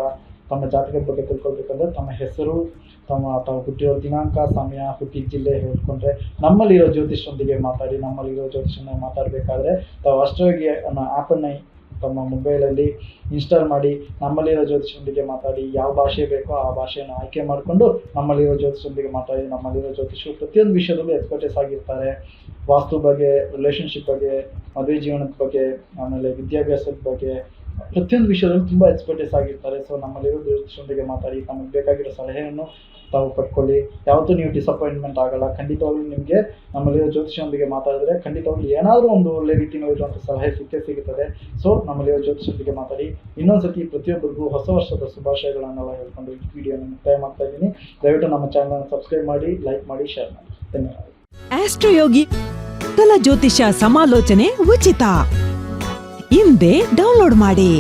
ತಮ್ಮ ಜಾತಕದ ಬಗ್ಗೆ ತಿಳ್ಕೊಳ್ಬೇಕಂದ್ರೆ ತಮ್ಮ ಹೆಸರು, ತಮ್ಮ ತಾವು ಹುಟ್ಟಿರೋ ದಿನಾಂಕ, ಸಮಯ, ಹುಟ್ಟಿದ ಜಿಲ್ಲೆ ಹೇಳ್ಕೊಂಡ್ರೆ ನಮ್ಮಲ್ಲಿರೋ ಜ್ಯೋತಿಷರೊಂದಿಗೆ ಮಾತಾಡಿ, ನಮ್ಮಲ್ಲಿರೋ ಜ್ಯೋತಿಷನ ಮಾತಾಡಬೇಕಾದ್ರೆ ತಾವು ಅಷ್ಟೋಗಿ ಅನ್ನೋ ಆ್ಯಪನ್ನು ತಮ್ಮ ಮೊಬೈಲಲ್ಲಿ ಇನ್ಸ್ಟಾಲ್ ಮಾಡಿ, ನಮ್ಮಲ್ಲಿರೋ ಜ್ಯೋತಿಷ್ಯೊಂದಿಗೆ ಮಾತಾಡಿ, ಯಾವ ಭಾಷೆ ಬೇಕೋ ಆ ಭಾಷೆಯನ್ನು ಆಯ್ಕೆ ಮಾಡಿಕೊಂಡು ನಮ್ಮಲ್ಲಿರೋ ಜ್ಯೋತಿಷ್ಯೊಂದಿಗೆ ಮಾತಾಡಿ, ನಮ್ಮಲ್ಲಿರೋ ಜ್ಯೋತಿಷರು ಪ್ರತಿಯೊಂದು ವಿಷಯದಲ್ಲೂ ಎಕ್ಸ್ಪರ್ಟೈಸ್ ಆಗಿರ್ತಾರೆ. ವಾಸ್ತು ಬಗ್ಗೆ ರಿಲೇಷನ್ಶಿಪ್ ಬಗ್ಗೆ, ಮದುವೆ ಜೀವನದ ಬಗ್ಗೆ, ಆಮೇಲೆ ವಿದ್ಯಾಭ್ಯಾಸದ ಬಗ್ಗೆ ಪ್ರತಿಯೊಂದು ವಿಷಯದಲ್ಲೂ ತುಂಬ ಎಕ್ಸ್ಪರ್ಟೈಸ್ ಆಗಿರ್ತಾರೆ. ಸೊ ನಮ್ಮಲ್ಲಿರೋ ಜ್ಯೋತಿಷ್ಯೊಂದಿಗೆ ಮಾತಾಡಿ, ತಮಗೆ ಬೇಕಾಗಿರೋ ಸಲಹೆಯನ್ನು ತಾವು ಪಡ್ಕೊಳ್ಳಿ. ಯಾವತ್ತೂ ನೀವು ಡಿಸಪಾಯಿಂಟ್ಮೆಂಟ್ ಆಗಲ್ಲ. ಖಂಡಿತವಾಗ್ಲೂ ನಿಮಗೆ ನಮ್ಮಲ್ಲಿರೋ ಜ್ಯೋತಿಷ್ಯೊಂದಿಗೆ ಮಾತಾಡಿದ್ರೆ ಖಂಡಿತವಾಗ್ಲೂ ಏನಾದರೂ ಒಂದು ಒಳ್ಳೆ ನೋಡಿರುವಂಥ ಸಲಹೆ ಸಿಕ್ಕೇ ಸಿಗುತ್ತದೆ. ಸೊ ನಮ್ಮಲ್ಲಿರೋ ಜ್ಯೋತಿಷ್ಯೊಂದಿಗೆ ಮಾತಾಡಿ. ಇನ್ನೊಂದ್ಸತಿ ಪ್ರತಿಯೊಬ್ಬರಿಗೂ ಹೊಸ ವರ್ಷದ ಶುಭಾಶಯಗಳನ್ನೆಲ್ಲ ಹೇಳ್ಕೊಂಡು ಈ ವಿಡಿಯೋನ ಮುಕ್ತಾಯ ಮಾಡ್ತಾ ಇದ್ದೀನಿ. ದಯವಿಟ್ಟು ನಮ್ಮ ಚಾನಲ್ನ ಸಬ್ಸ್ಕ್ರೈಬ್ ಮಾಡಿ ಲೈಕ್ ಮಾಡಿ ಶೇರ್ ಮಾಡಿ. ಧನ್ಯವಾದ ಆಸ್ಟ್ರೋಯೋಗಿ ಜ್ಯೋತಿಷ್ಯ ಸಮಾಲೋಚನೆ ಉಚಿತ ಹಿಂದೆ ಡೌನ್ಲೋಡ್ ಮಾಡಿ.